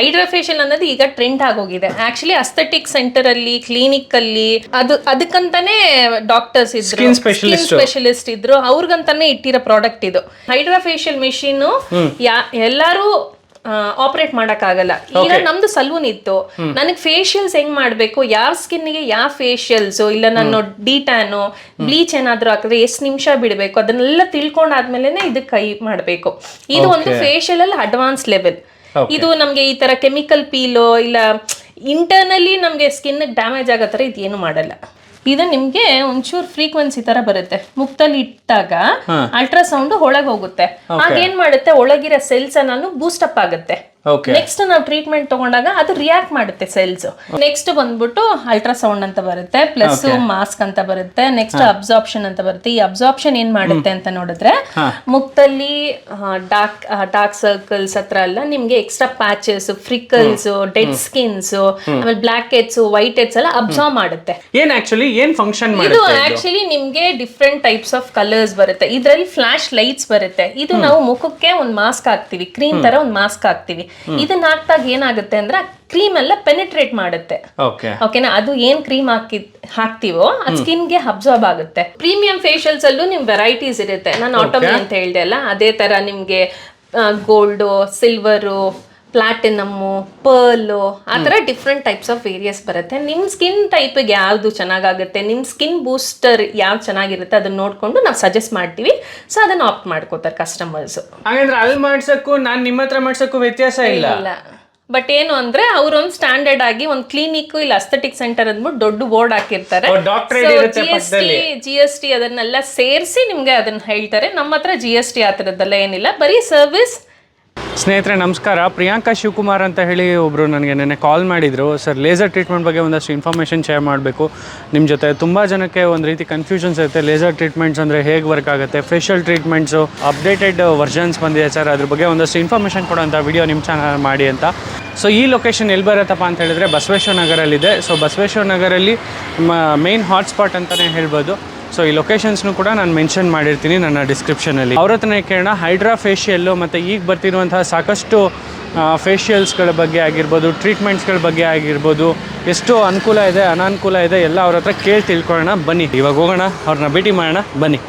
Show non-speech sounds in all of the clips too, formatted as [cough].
Hydra facial ಅನ್ನೋದು ಈಗ trend ಆಗೋಗಿದೆ. ಆಕ್ಚುಲಿ ಅಸ್ಥೆಟಿಕ್ ಸೆಂಟರ್ ಅಲ್ಲಿ ಕ್ಲಿನಿಕ್ ಅಲ್ಲಿ ಅದು ಅದಕ್ಕಂತಾನೆ ಡಾಕ್ಟರ್ಸ್ ಇದ್ರು Skin specialist. ಸ್ಪೆಷಲಿಸ್ಟ್ ಇದ್ರು ಅವ್ರಿಗಂತಾನೆ ಇಟ್ಟಿರೋ ಪ್ರಾಡಕ್ಟ್ ಇದು. ಹೈಡ್ರಾ ಫೇಶಿಯಲ್ ಮೆಷಿನ್ ಎಲ್ಲಾರು ಆಪರೇಟ್ ಆಗಲ್ಲ ಈಗ ನಮ್ದು ಸಲೂನ್ ಇತ್ತು. ನನಗೆ ಫೇಶಿಯಲ್ಸ್ ಹೆಂಗ್ ಮಾಡ್ಬೇಕು? ಯಾವ ಸ್ಕಿನ್ಗೆ ಯಾವ ಫೇಶಿಯಲ್ಸ್ ಇಲ್ಲ ನಾನು ಡಿಟ್ಯಾನು ಬ್ಲೀಚ್ ಏನಾದ್ರೂ ಹಾಕಿದ್ರೆ ಎಷ್ಟು ನಿಮಿಷ ಬಿಡಬೇಕು? ಅದನ್ನೆಲ್ಲ ತಿಳ್ಕೊಂಡಾದ್ಮೇಲೆ ಇದಕ್ಕೆ ಕೈ ಮಾಡಬೇಕು. ಇದು ಒಂದು ಫೇಶಿಯಲ್ ಅಲ್ಲಿ ಅಡ್ವಾನ್ಸ್ ಲೆವೆಲ್ ಇದು ನಮ್ಗೆ ಈ ತರ ಕೆಮಿಕಲ್ ಪೀಲೋ ಇಲ್ಲ ಇಂಟರ್ನಲಿ ನಮ್ಗೆ ಸ್ಕಿನ್ ಡ್ಯಾಮೇಜ್ ಆಗೋ ಥರ ಇದೇನು ಮಾಡಲ್ಲ. ಇದು ನಿಮ್ಗೆ ಒಂಚೂರು ಫ್ರೀಕ್ವೆನ್ಸಿ ತರ ಬರುತ್ತೆ. ಮುಕ್ತಲ್ಲಿ ಇಟ್ಟಾಗ ಅಲ್ಟ್ರಾಸೌಂಡ್ ಒಳಗೆ ಹೋಗುತ್ತೆ. ಆಗ ಏನ್ ಮಾಡುತ್ತೆ? ಒಳಗಿರೋ ಸೆಲ್ಸ್ ಅನ್ನು ಬೂಸ್ಟ್ ಅಪ್ ಆಗುತ್ತೆ. ನೆಕ್ಸ್ಟ್ ನಾವು ಟ್ರೀಟ್ಮೆಂಟ್ ತಗೊಂಡಾಗ ಅದು ರಿಯಾಕ್ಟ್ ಮಾಡುತ್ತೆ ಸೆಲ್ಸ್ ನೆಕ್ಸ್ಟ್ ಬಂದ್ಬಿಟ್ಟು ಅಲ್ಟ್ರಾಸೌಂಡ್ ಅಂತ ಬರುತ್ತೆ ಪ್ಲಸ್ ಮಾಸ್ಕ್ ಅಂತ ಬರುತ್ತೆ ನೆಕ್ಸ್ಟ್ ಅಬ್ಸಾರ್ಪ್ಷನ್ ಅಂತ ಬರುತ್ತೆ. ಈ ಅಬ್ಸಾರ್ಪ್ಷನ್ ಏನ್ ಮಾಡುತ್ತೆ ಅಂತ ನೋಡಿದ್ರೆ ಮುಕ್ತಲ್ಲಿ ಡಾರ್ಕ್ ಡಾರ್ಕ್ ಸರ್ಕಲ್ಸ್ ಹತ್ರ ಎಲ್ಲ ನಿಮ್ಗೆ extra patches freckles dead skins ಆಮೇಲೆ ಬ್ಲಾಕ್ ಹೆಡ್ಸ್ ವೈಟ್ ಹೆಡ್ಸ್ ಎಲ್ಲ ಅಬ್ಸಾರ್ಬ್ ಮಾಡುತ್ತೆ. ಏನ್ ಆಕ್ಚುಲಿ ಏನ್ ಫಂಕ್ಷನ್ ಇದು ಆಕ್ಚುಲಿ ನಿಮ್ಗೆ ಡಿಫ್ರೆಂಟ್ ಟೈಪ್ಸ್ ಆಫ್ ಕಲರ್ಸ್ ಬರುತ್ತೆ. ಇದ್ರಲ್ಲಿ ಫ್ಲಾಶ್ ಲೈಟ್ಸ್ ಬರುತ್ತೆ. ಇದು ನಾವು ಮುಖಕ್ಕೆ ಒಂದು ಮಾಸ್ಕ್ ಹಾಕ್ತಿವಿ ಕ್ರೀಮ್ ತರ ಒಂದು ಮಾಸ್ಕ್ ಹಾಕ್ತಿವಿ. ಇದನ್ನ ಹಾಕ್ದಾಗ ಏನಾಗುತ್ತೆ ಅಂದ್ರೆ ಕ್ರೀಮ್ ಎಲ್ಲ ಪೆನಿಟ್ರೇಟ್ ಮಾಡುತ್ತೆ. ಓಕೆ ಓಕೆನಾ ಅದು ಏನ್ ಕ್ರೀಮ್ ಹಾಕಿ ಹಾಕ್ತಿವೋ ಅದು ಸ್ಕಿನ್ಗೆ ಅಬ್ಸಾರ್ಬ್ ಆಗುತ್ತೆ. ಪ್ರೀಮಿಯಂ ಫೇಶಿಯಲ್ಸ್ ಅಲ್ಲೂ ನಿಮ್ ವೆರೈಟೀಸ್ ಇರುತ್ತೆ. ನಾನು ಆಟೋಮಿ ಅಂತ ಹೇಳ್ದೆ ಅಲ್ಲ ಅದೇ ತರ ನಿಮ್ಗೆ ಗೋಲ್ಡು ಸಿಲ್ವರು ಪ್ಲಾಟಿನಮ್ಮು ಪರ್ಲು ಆ ಥರ ಡಿಫ್ರೆಂಟ್ ಟೈಪ್ಸ್ ಆಫ್ ವೇರಿಯಸ್ ಬರುತ್ತೆ. ನಿಮ್ಮ ಸ್ಕಿನ್ ಟೈಪಿಗೆ ಯಾವುದು ಚೆನ್ನಾಗಾಗುತ್ತೆ ನಿಮ್ಮ ಸ್ಕಿನ್ ಬೂಸ್ಟರ್ ಯಾವ್ದು ಚೆನ್ನಾಗಿರುತ್ತೆ ಅದನ್ನ ನೋಡಿಕೊಂಡು ನಾವು ಸಜೆಸ್ಟ್ ಮಾಡ್ತೀವಿ. ಸೊ ಅದನ್ನ ಆಪ್ಟ್ ಮಾಡ್ಕೋತಾರೆ ಕಸ್ಟಮರ್ಸು ಹಾಗಂದ್ರೆ ಅಲ್ಲಿ ಮಾಡ್ಸಕ್ಕೂ ನಾನ್ ನಿಮ್ಮ ಹತ್ರ ಮಾಡ್ಸಕ್ಕೂ ವ್ಯತ್ಯಾಸ ಇಲ್ಲ. ಇಲ್ಲ. ಬಟ್ ಏನು ಅಂದ್ರೆ ಅವ್ರೊಂದು ಸ್ಟ್ಯಾಂಡರ್ಡ್ ಆಗಿ ಒಂದು ಕ್ಲಿನಿಕ್ ಇಲ್ಲ ಅಸ್ಥೆಟಿಕ್ ಸೆಂಟರ್ ಅಂದ್ಬಿಟ್ಟು ದೊಡ್ಡ ಬೋರ್ಡ್ ಹಾಕಿರ್ತಾರೆ. G S T G S T ಅದನ್ನೆಲ್ಲ ಸೇರಿಸಿ ನಿಮ್ಗೆ ಅದನ್ನ ಹೇಳ್ತಾರೆ. ನಮ್ಮ ಹತ್ರ ಜಿ ಎಸ್ ಟಿ ಆ ಥರದ್ದೆಲ್ಲ ಏನಿಲ್ಲ. ಬರೀ ಸರ್ವಿಸ್ ಸ್ನೇಹಿತರೆ, ನಮಸ್ಕಾರ. ಪ್ರಿಯಾಂಕಾ ಶಿವಕುಮಾರ್ ಅಂತ ಹೇಳಿ ಒಬ್ಬರು ನನಗೆ ನೆನ್ನೆ ಕಾಲ್ ಮಾಡಿದರು. ಸರ್, ಲೇಸರ್ ಟ್ರೀಟ್ಮೆಂಟ್ ಬಗ್ಗೆ ಒಂದಷ್ಟು ಇನ್ಫಾರ್ಮೇಷನ್ ಶೇರ್ ಮಾಡಬೇಕು. ನಿಮ್ಮ ಜೊತೆ ತುಂಬ ಜನಕ್ಕೆ ಒಂದು ರೀತಿ ಕನ್ಫ್ಯೂಷನ್ಸ್ ಇರುತ್ತೆ. ಲೇಸರ್ ಟ್ರೀಟ್ಮೆಂಟ್ಸ್ ಅಂದರೆ ಹೇಗೆ ವರ್ಕ್ ಆಗುತ್ತೆ ಫೇಶಿಯಲ್ ಟ್ರೀಟ್ಮೆಂಟ್ಸು ಅಪ್ಡೇಟೆಡ್ ವರ್ಷನ್ಸ್ ಬಂದಿದೆ ಸರ್. ಅದ್ರ ಬಗ್ಗೆ ಒಂದಷ್ಟು ಇನ್ಫಾರ್ಮೇಷನ್ ಕೊಡೋಂಥ ವಿಡಿಯೋ ನಿಮ್ಮ ಚಾನಲ್ ಮಾಡಿ ಅಂತ. ಸೊ ಈ ಲೊಕೇಶನ್ ಎಲ್ಲಿ ಬರುತ್ತಪ್ಪ ಅಂತ ಹೇಳಿದ್ರೆ ಬಸವೇಶ್ವರ ನಗರಲ್ಲಿದೆ. ಸೊ ಬಸವೇಶ್ವರ ನಗರಲ್ಲಿ ಮೇನ್ ಹಾಟ್ಸ್ಪಾಟ್ ಅಂತಲೇ ಹೇಳ್ಬೋದು. ಸೊ ಈ ಲೊಕೇಶನ್ಸ್ನು ಕೂಡ ನಾನು ಮೆನ್ಷನ್ ಮಾಡಿರ್ತೀನಿ ನನ್ನ ಡಿಸ್ಕ್ರಿಪ್ಷನಲ್ಲಿ ಅವ್ರ ಹತ್ರನೇ ಕೇಳೋಣ ಹೈಡ್ರಾ ಫೇಶಿಯಲ್ಲು ಮತ್ತು ಈಗ ಬರ್ತಿರುವಂತಹ ಸಾಕಷ್ಟು ಫೇಶಿಯಲ್ಸ್ಗಳ ಬಗ್ಗೆ ಆಗಿರ್ಬೋದು ಟ್ರೀಟ್ಮೆಂಟ್ಸ್ಗಳ ಬಗ್ಗೆ ಆಗಿರ್ಬೋದು ಎಷ್ಟು ಅನುಕೂಲ ಇದೆ ಅನಾನುಕೂಲ ಇದೆ ಎಲ್ಲ ಅವ್ರ ಹತ್ರ ಕೇಳಿ ತಿಳ್ಕೊಳ್ಳೋಣ ಬನ್ನಿ. ಇವಾಗ ಹೋಗೋಣ ಅವ್ರನ್ನ ಭೇಟಿ ಮಾಡೋಣ ಬನ್ನಿ.